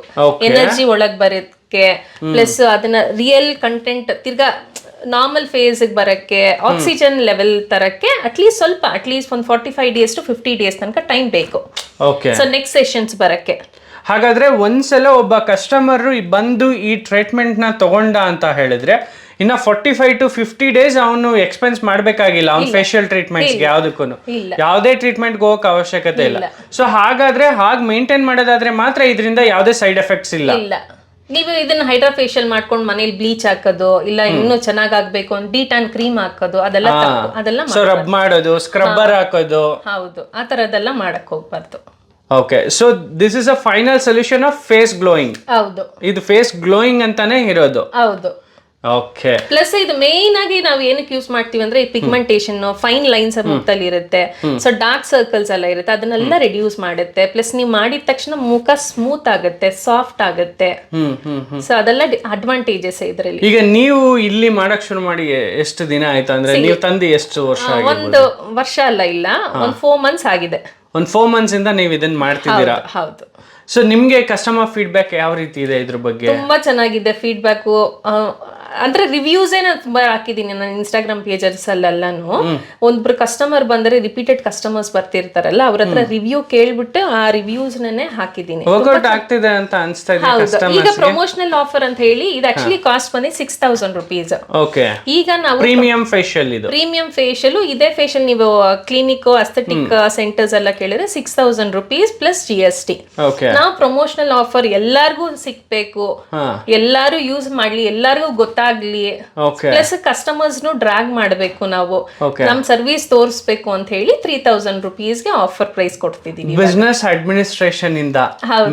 ಎನರ್ಜಿ ಒಳಗ್ ಬರೋದಕ್ಕೆ ಪ್ಲಸ್ ಅದನ್ನ ರಿಯಲ್ ಕಂಟೆಂಟ್ ತಿರ್ಗಾ ನಾರ್ಮಲ್ ಫೇಸ್ ಬರಕ್ಕೆ ಆಕ್ಸಿಜನ್ ಲೆವೆಲ್ ತರಕ್ಕೆ ಅಟ್ಲೀಸ್ಟ್ ಸ್ವಲ್ಪ ಅಟ್ಲೀಸ್ಟ್ ಒಂದು forty five days to fifty days ತನಕ ಟೈಮ್ ಬೇಕು. ಓಕೆ ಸೊ ನೆಕ್ಸ್ಟ್ ಸೆಷನ್ಸ್ ಬರಕ್ಕೆ. ಹಾಗಾದ್ರೆ ಒಂದ್ಸಲ ಒಬ್ಬ ಕಸ್ಟಮರ್ ಬಂದು ಈ ಟ್ರೀಟ್ಮೆಂಟ್ನ ತಗೊಂಡ ಅಂತ ಹೇಳಿದ್ರೆ ಇನ್ನ forty five to fifty days ಅವನು ಎಕ್ಸ್ಪೆನ್ಸ್ ಮಾಡ್ಬೇಕಾಗಿಲ್ಲ ಅವ್ನು ಫೇಶಿಯಲ್ ಟ್ರೀಟ್ಮೆಂಟ್ಸ್ಗೆ ಯಾವ್ದಕ್ಕೂ. ಯಾವುದೇ ಟ್ರೀಟ್ಮೆಂಟ್ಗೆ ಹೋಗಕ್ ಅವಶ್ಯಕತೆ ಇಲ್ಲ. ಸೊ ಹಾಗಾದ್ರೆ ಹಾಗೆ ಮೇಂಟೈನ್ ಮಾಡೋದಾದ್ರೆ ಮಾತ್ರ ಇದರಿಂದ ಯಾವುದೇ ಸೈಡ್ ಎಫೆಕ್ಟ್ಸ್ ಇಲ್ಲ. ನೀವು ಇದನ್ನ ಹೈಡ್ರಾ ಫೇಶಿಯಲ್ ಮಾಡ್ಕೊಂಡು ಮನೇಲಿ ಬ್ಲೀಚ್ ಹಾಕೋದು ಇಲ್ಲ ಇನ್ನೂ ಚೆನ್ನಾಗಾಗ್ಬೇಕು ಅಂತ ಡಿಟಾನ್ ಕ್ರೀಮ್ ಹಾಕೋದು ಅದೆಲ್ಲ ತಪ್ಪು ಅದೆಲ್ಲ ಸೊ ರಬ್ ಮಾಡೋದು ಸ್ಕ್ರಬ್ಬರ್ ಹಾಕೋದು. ಹೌದು ಆ ತರದೆಲ್ಲ ಮಾಡಕ್ ಹೋಗ್ಬಾರ್ದು. Okay so this is a final solution of face glowing ಹೌದು. ಇದು ಫೇಸ್ ಗ್ಲೋಯಿಂಗ್ ಅಂತಾನೆ ಇರೋದು. ಹೌದು. ಓಕೆ ಪ್ಲಸ್ ಇದು ಮೇನ್ ಆಗಿ ನಾವು ಏನಕ್ಕೆ ಯೂಸ್ ಮಾಡ್ತೀವಿ ಅಂದ್ರೆ ಈ ಪಿಗ್ಮೆಂಟೇಷನ್ ಫೈನ್ ಲೈನ್ಸ್ ಮುಖದಲ್ಲಿ ಇರುತ್ತೆ ಸೊ ಡಾರ್ಕ್ ಸರ್ಕಲ್ಸ್ ಎಲ್ಲ ಇರುತ್ತೆ. ಅದನ್ನೆಲ್ಲ ರೆಡ್ಯೂಸ್ ಮಾಡುತ್ತೆ. ಪ್ಲಸ್ ನೀವು ಮಾಡಿದ ತಕ್ಷಣ ಮುಖ ಸ್ಮೂತ್ ಆಗುತ್ತೆ ಸಾಫ್ಟ್ ಆಗುತ್ತೆ. ಸೊ ಅದೆಲ್ಲ ಅಡ್ವಾಂಟೇಜಸ್ ಇದರಲ್ಲಿ. ಈಗ ನೀವು ಇಲ್ಲಿ ಮಾಡಕ್ ಶುರು ಮಾಡಿ ಎಷ್ಟು ದಿನ ಆಯ್ತು ಅಂದ್ರೆ ನೀವು ತಂದು ಎಷ್ಟು ವರ್ಷ ಒಂದು ವರ್ಷ ಅಲ್ಲ ಇಲ್ಲ ಒಂದು ಫೋರ್ ಮಂತ್ಸ್ ಆಗಿದೆ. ಒಂದ್ ಫೋರ್ ಮಂತ್ಸ್ ಇಂದ ನೀವು ಇದನ್ನ ಮಾಡ್ತಿದ್ದೀರಾ? ಹೌದು ಸೊ ನಿಮ್ಗೆ ಕಸ್ಟಮರ್ ಫೀಡ್ಬ್ಯಾಕ್ ಯಾವ ರೀತಿ ಇದೆ ಇದ್ರ ಬಗ್ಗೆ? ತುಂಬಾ ಚೆನ್ನಾಗಿದೆ ಫೀಡ್ಬ್ಯಾಕು ಅಂದ್ರೆ ರಿವ್ಯೂಸ್ ನಾನು ತುಂಬಾ ಹಾಕಿದ್ದೀನಿ ನನ್ನ ಇನ್ಸ್ಟಾಗ್ರಾಮ್ ಪೇಜಸ್ ಅಲ್ಲೆಲ್ಲಾನು. ಒಬ್ರು ಕಸ್ಟಮರ್ ಬಂದ್ರೆ ರಿಪೀಟೆಡ್ ಕಸ್ಟಮರ್ಸ್ ಬರ್ತಿರ್ತಾರಲ್ಲ ಅವ್ರ ಹತ್ರ ರಿವ್ಯೂ ಕೇಳ್ಬಿಟ್ಟು ಆ ರಿವ್ಯೂಸ್ ನೇ ಹಾಕಿದೀನಿ. ಆಗ್ತಿದೆ ಅಂತ ಅನ್ಸ್ತಾ ಇದೆ ಈಗ ಪ್ರಮೋಷನಲ್ ಆಫರ್ ಅಂತ ಹೇಳಿ ಇದು ಆಕ್ಚುಲಿ ಕಾಸ್ಟ್ ಬಂದು ಸಿಕ್ಸ್ ತೌಸಂಡ್ ರುಪೀಸ್ ಓಕೆ ಈಗ ನಾವು ಪ್ರೀಮಿಯಂ ಫೇಶಿಯಲ್ ಇದು. ಪ್ರೀಮಿಯಂ ಫೇಶಿಯಲ್ ಇದೇ ಫೇಶಿಯಲ್ ನೀವು ಕ್ಲಿನಿಕ್ ಅಸ್ಥೆಟಿಕ್ ಸೆಂಟರ್ಸ್ ಎಲ್ಲ ಕೇಳಿದ್ರೆ six thousand rupees plus G S T ನಾವು ಪ್ರಮೋಷನಲ್ ಆಫರ್ ಎಲ್ಲಾರ್ಗೂ ಸಿಕ್ಬೇಕು ಎಲ್ಲಾರು ಯೂಸ್ ಮಾಡ್ಲಿ ಎಲ್ಲಾರ್ಗೂ ಗೊತ್ತಾಗ್ಲಿ. ಪ್ಲಸ್ ಕಸ್ಟಮರ್ಸ್ ನು ಡ್ರಾಗ್ ಮಾಡಬೇಕು ನಾವು. ನಮ್ ಸರ್ವಿಸ್ ತೋರಿಸಬೇಕು ಅಂತ ಹೇಳಿ ತ್ರೀ ತೌಸಂಡ್ ರುಪೀಸ್ಗೆ ಆಫರ್ ಪ್ರೈಸ್ ಕೊಡ್ತಿದೀವಿ ಬಿಸ್ನೆಸ್ ಅಡ್ಮಿನಿಸ್ಟ್ರೇಷನ್ ಇಂದ.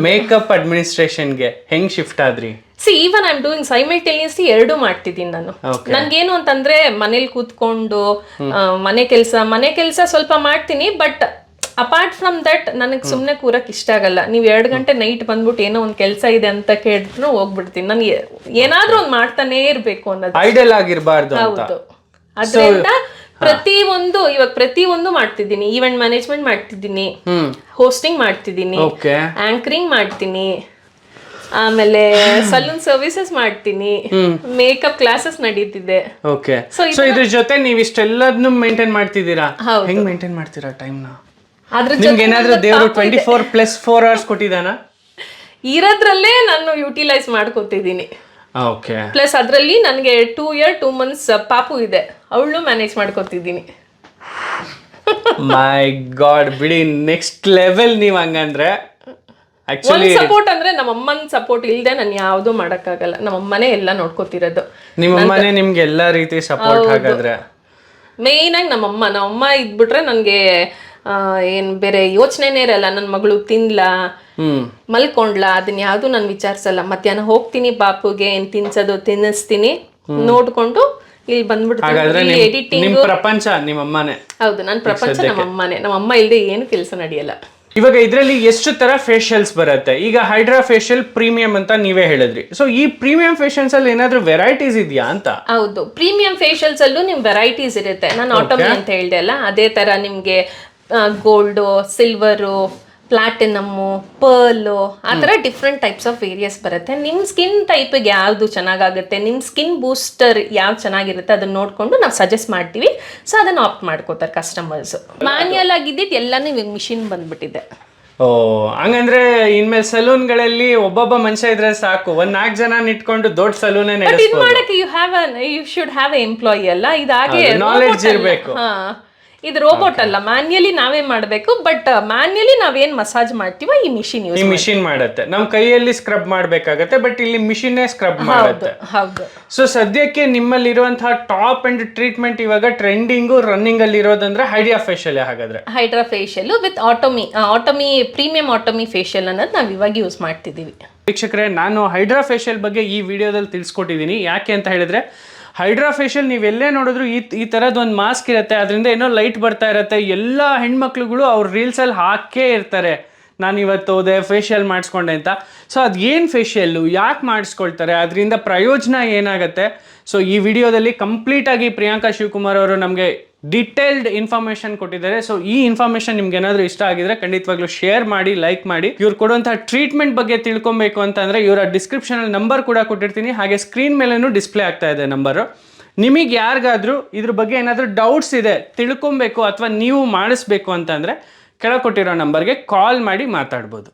ಮೇಕಪ್ ಅಡ್ಮಿನಿಸ್ಟ್ರೇಷನ್ಗೆ ಹೆಂಗ್ ಶಿಫ್ಟ್ ಆದ್ರಿ? See even I am doing simultaneously ಎರಡು ಮಾಡ್ತಿದ್ದೀನಿ ನಾನು. ನಂಗೇನು ನನ್ಗೇನು ಅಂತಂದ್ರೆ ಮನೇಲಿ ಕೂತ್ಕೊಂಡು ಮನೆ ಕೆಲಸ ಮನೆ ಕೆಲಸ ಸ್ವಲ್ಪ ಮಾಡ್ತೀನಿ ಬಟ್ ಅಪಾರ್ಟ್ ಫ್ರಮ್ ದಟ್ ನನಗೆ ಸುಮ್ಮನೆ ಕೂರಕ್ಕೆ ಇಷ್ಟ ಆಗಲ್ಲ. ನೀವು ಎರಡು ಗಂಟೆ ನೈಟ್ ಬಂದ್ಬಿಟ್ಟು ಏನೋ ಒಂದು ಕೆಲಸ ಇದೆ ಅಂತ ಕೇಳಿದ್ರು ಹೋಗ್ಬಿಡ್ತೀನಿ. ನನಗೆ ಏನಾದ್ರೂ ಒಂದು ಮಾಡ್ತಾನೆ ಇರಬೇಕು ಅನ್ನೋದು. ಐಡಲ್ ಆಗಿರಬಾರ್ದು ಹೌದು. ಅದರಿಂದ ಪ್ರತಿ ಒಂದು ಇವಾಗ ಪ್ರತಿ ಒಂದು ಮಾಡ್ತಿದ್ದೀನಿ. ಈವೆಂಟ್ ಮ್ಯಾನೇಜ್ಮೆಂಟ್ ಮಾಡ್ತಿದ್ದೀನಿ. ಹೋಸ್ಟಿಂಗ್ ಮಾಡ್ತಿದ್ದೀನಿ. ಆಂಕರಿಂಗ್ ಮಾಡ್ತೀನಿ. ಆಮೇಲೆ ಸಲೂನ್ ಸರ್ವಿಸಸ್ ಮಾಡ್ತೀನಿ. ಮೇಕಪ್ ಕ್ಲಾಸಸ್ ನಡೀತಿದೆ. ಓಕೆ ಸೊ ಇದ್ರ ಜೊತೆ ನೀವು ಇಷ್ಟೆಲ್ಲದನ್ನು ಮೇಂಟೈನ್ ಮಾಡ್ತಿದ್ದೀರಾ. ಹೆಂಗ್ ಮೇಂಟೈನ್ ಮಾಡ್ತೀರಾ ಟೈಮ್ನ ಅದ್ರ ನಿಮ್ಗೆ ಏನಾದ್ರೂ ದೇವರು twenty four plus four hours ಕೊಟ್ಟಿದ್ದಾನ? ಇರೋದ್ರಲ್ಲೇ ನಾನು ಯುಟಿಲೈಸ್ ಮಾಡ್ಕೊತಿದ್ದೀನಿ. ಓಕೆ ಪ್ಲಸ್ ಅದರಲ್ಲಿ ನನಗೆ ಟೂ ಇಯರ್ ಟೂ ಮಂತ್ಸ್ ಪಾಪು ಇದೆ. ಅವಳು ಮ್ಯಾನೇಜ್ ಮಾಡ್ಕೊತಿದ್ದೀನಿ. ಮೈ ಗಾಡ್ ಬಿಡಿ ನೆಕ್ಸ್ಟ್ ಲೆವೆಲ್ ನೀವು ಹಂಗಂದ್ರೆ. ಆಕ್ಚುಲಿ ಸಪೋರ್ಟ್ ಅಂದ್ರೆ ನಮ್ಮ ಅಮ್ಮನ ಸಪೋರ್ಟ್ ಇಲ್ಲದೆ ನಾನು ಯಾವುದು ಮಾಡೋಕ್ಕಾಗಲ್ಲ. ನಮ್ಮ ಅಮ್ಮನೇ ಎಲ್ಲ ನೋಡ್ಕೋತಿರೋದು. ನಿಮ್ಮ ಅಮ್ಮನೇ ನಿಮ್ಗೆ ಎಲ್ಲಾ ರೀತಿ ಸಪೋರ್ಟ್ ಹಾಗಾದ್ರೆ. ಮೇಯ್ನ್ ಆಗಿ ನಮ್ಮಮ್ಮನ ಅಮ್ಮ ಇದ್ಬಿಟ್ರೆ ನನಗೆ ಏನು ಬೇರೆ ಯೋಚನೆನೇ ಇರಲ್ಲ ನನ್ನ ಮಗಳು ತಿನ್ಲಾ ಮಲ್ಕೊಂಡ್ಲ ಅದನ್ನ ಯಾವುದು ನಾನು ವಿಚಾರಿಸಲ್ಲ. ಮಧ್ಯಾಹ್ನ ಹೋಗ್ತೀನಿ ಬಾಪುಗೆ ಏನ್ ತಿನ್ಸೋದು ತಿನ್ನಿಸ್ತೀನಿ. ನೋಡ್ಕೊಂಡು ಇಲ್ಲಿ ಬಂದ್ಬಿಡ್ತೀನಿ. ಎಡಿಟಿಂಗ್ ಪ್ರಪಂಚ ನಿಮ್ಮ ಅಮ್ಮನೇ ಹೌದು ನನ್ನ ಪ್ರಪಂಚ ನಮ್ಮ ಅಮ್ಮನೇ ನಮ್ಮ ಅಮ್ಮ ಇಲ್ಲದೆ ಏನು ಕೆಲಸ ನಡೆಯಲ್ಲ. ಇವಾಗ ಇದರಲ್ಲಿ ಎಷ್ಟು ತರ ಫೇಶಿಯಲ್ಸ್ ಬರುತ್ತೆ? ಈಗ ಹೈಡ್ರಾ ಫೇಶಿಯಲ್ ಪ್ರೀಮಿಯಂ ಅಂತ ನೀವೇ ಹೇಳಿದ್ರಿ. ಸೊ ಈ ಪ್ರೀಮಿಯಂ ಫೇಶಿಯಲ್ಸ್ ಅಲ್ಲಿ ಏನಾದ್ರೂ ವೆರೈಟೀಸ್ ಇದೆಯಾ ಅಂತ? ಹೌದು ಪ್ರೀಮಿಯಂ ಫೇಶಿಯಲ್ಸ್ ಅಲ್ಲೂ ನಿಮ್ ವೆರೈಟೀಸ್ ಇರುತ್ತೆ. ನಾನು ಆಟೋಮಿ ಅಂತ ಹೇಳ್ದೆ ಅಲ್ಲ ಅದೇ ತರ ನಿಮ್ಗೆ ಗೋಲ್ಡು ಸಿಲ್ವರು ಪ್ಲಾಟಿನಮ್ಮು ಪರ್ಲು ಆ ಥರ ಡಿಫ್ರೆಂಟ್ ಟೈಪ್ಸ್ ಆಫ್ ವೇರಿಯಸ್ ಬರುತ್ತೆ. ನಿಮ್ಮ ಸ್ಕಿನ್ ಟೈಪಿಗೆ ಯಾವುದು ಚೆನ್ನಾಗಾಗುತ್ತೆ ನಿಮ್ಮ ಸ್ಕಿನ್ ಬೂಸ್ಟರ್ ಯಾವ್ದು ಚೆನ್ನಾಗಿರುತ್ತೆ ಅದನ್ನ ನೋಡಿಕೊಂಡು ನಾವು ಸಜೆಸ್ಟ್ ಮಾಡ್ತೀವಿ. ಸೊ ಅದನ್ನು ಆಪ್ಟ್ ಮಾಡ್ಕೋತಾರೆ ಕಸ್ಟಮರ್ಸ್ ಮ್ಯಾನ್ಯಲ್ ಆಗಿದ್ದಿದ್ದು ಎಲ್ಲನೂ ಇವಾಗ ಮಿಷಿನ್ ಬಂದ್ಬಿಟ್ಟಿದೆ. ಓ ಹಂಗಂದ್ರೆ ಇನ್ಮೇಲೆ ಸಲೂನ್ಗಳಲ್ಲಿ ಒಬ್ಬೊಬ್ಬ ಮನುಷ್ಯ ಇದ್ರೆ ಸಾಕು. ಒಂದ್ ನಾಲ್ಕು ಜನ ಇಟ್ಕೊಂಡು ದೊಡ್ಡ ಸಲೂನೇ ಬಟ್ ಇದು ನಡೆಸ್ಬೋದು. ಮಾಡಕ್ಕೆ you have you should have employee ಅಲ್ಲ? ಇದಾಗೆ ನಾಲೆಡ್ಜ್. ಇರ್ಬೇಕು. ಹಾ. ಇದು ರೋಬೋಟ್ ಅಲ್ಲ ಮ್ಯಾನ್ಯಲಿ ನಾವೇ ಮಾಡಬೇಕು ಬಟ್ ಮ್ಯಾನ್ಯಲಿ ನಾವೇನ್ ಮಸಾಜ್ ಮಾಡ್ತೀವೋ ಈ ಮಿಷಿನ್ ಯೂಸ್ ಈ ಮಿಷಿನ್ ಮಾಡುತ್ತೆ. ನಮ್ಮ ಕೈಯಲ್ಲಿ ಸ್ಕ್ರಬ್ ಮಾಡಬೇಕಾಗತ್ತೆ ಬಟ್ ಇಲ್ಲಿ ಮಿಷಿನ್ನೇ ಸ್ಕ್ರಬ್ ಮಾಡುತ್ತೆ. ಹೌದು. ಸೊ ಸದ್ಯಕ್ಕೆ ನಿಮ್ಮಲ್ಲಿರುವಂತಹ ಟಾಪ್ ಅಂಡ್ ಟ್ರೀಟ್ಮೆಂಟ್ ಇವಾಗ ಟ್ರೆಂಡಿಂಗು ರನ್ನಿಂಗ್ ಅಲ್ಲಿ ಇರೋದಂದ್ರೆ ಹೈಡಿಯಾ ಫೇಶಿಯಲ್ ಹಾಗಾದ್ರೆ. Hydra facial with Atomy Atomy premium Atomy facial ಅನ್ನೋದು ನಾವು ಇವಾಗ ಯೂಸ್ ಮಾಡ್ತಿದ್ದೀವಿ. ವೀಕ್ಷಕರೇ ನಾನು ಹೈಡ್ರಾ ಫೇಶಿಯಲ್ ಬಗ್ಗೆ ಈ ವಿಡಿಯೋದಲ್ಲಿ ತಿಳಿಸ್ಕೊಟ್ಟಿದ್ದೀನಿ. ಯಾಕೆ ಅಂತ ಹೇಳಿದ್ರೆ ಹೈಡ್ರಾ ಫೇಶಿಯಲ್ ನೀವೆಲ್ಲೇ ನೋಡಿದ್ರು ಈ ಈ ಥರದ್ದು ಒಂದು ಮಾಸ್ಕ್ ಇರುತ್ತೆ, ಅದರಿಂದ ಏನೋ ಲೈಟ್ ಬರ್ತಾ ಇರುತ್ತೆ, ಎಲ್ಲ ಹೆಣ್ಮಕ್ಳುಗಳು ಅವ್ರ ರೀಲ್ಸಲ್ಲಿ ಹಾಕೇ ಇರ್ತಾರೆ. ನಾನು ಇವತ್ತು ಹೋದೆ ಫೇಶಿಯಲ್ ಮಾಡಿಸ್ಕೊಂಡೆ ಅಂತ. ಸೊ ಅದು ಏನು ಫೇಶಿಯಲ್ಲು ಯಾಕೆ ಮಾಡಿಸ್ಕೊಳ್ತಾರೆ? ಅದರಿಂದ ಪ್ರಯೋಜನ ಏನಾಗುತ್ತೆ? ಸೊ ಈ ವಿಡಿಯೋದಲ್ಲಿ ಕಂಪ್ಲೀಟಾಗಿ ಪ್ರಿಯಾಂಕಾ ಶಿವಕುಮಾರ್ ಅವರು ನಮಗೆ ಡಿಟೇಲ್ಡ್ ಇನ್ಫಾರ್ಮೇಶನ್ ಕೊಟ್ಟಿದ್ದಾರೆ. ಸೊ ಈ ಇನ್ಫಾರ್ಮೇಶನ್ ನಿಮ್ಗೆ ಏನಾದರೂ ಇಷ್ಟ ಆಗಿದ್ರೆ ಖಂಡಿತವಾಗ್ಲೂ ಶೇರ್ ಮಾಡಿ ಲೈಕ್ ಮಾಡಿ. ಇವ್ರು ಕೊಡುವಂತಹ ಟ್ರೀಟ್ಮೆಂಟ್ ಬಗ್ಗೆ ತಿಳ್ಕೊಬೇಕು ಅಂತಂದ್ರೆ ಇವರ ಡಿಸ್ಕ್ರಿಪ್ಷನ್ ನಂಬರ್ ಕೂಡ ಕೊಟ್ಟಿರ್ತೀನಿ. ಹಾಗೆ ಸ್ಕ್ರೀನ್ ಮೇಲೇನು ಡಿಸ್ಪ್ಲೇ ಆಗ್ತಾ ಇದೆ ನಂಬರು ನಿಮಗೆ ಯಾರಿಗಾದ್ರೂ ಇದ್ರ ಬಗ್ಗೆ ಏನಾದರೂ ಡೌಟ್ಸ್ ಇದೆ, ತಿಳ್ಕೊಬೇಕು ಅಥವಾ ನೀವು ಮಾಡಿಸ್ಬೇಕು ಅಂತಂದ್ರೆ ಕೆಳಕೊಟ್ಟಿರೋ ನಂಬರ್ಗೆ ಕಾಲ್ ಮಾಡಿ ಮಾತಾಡ್ಬೋದು.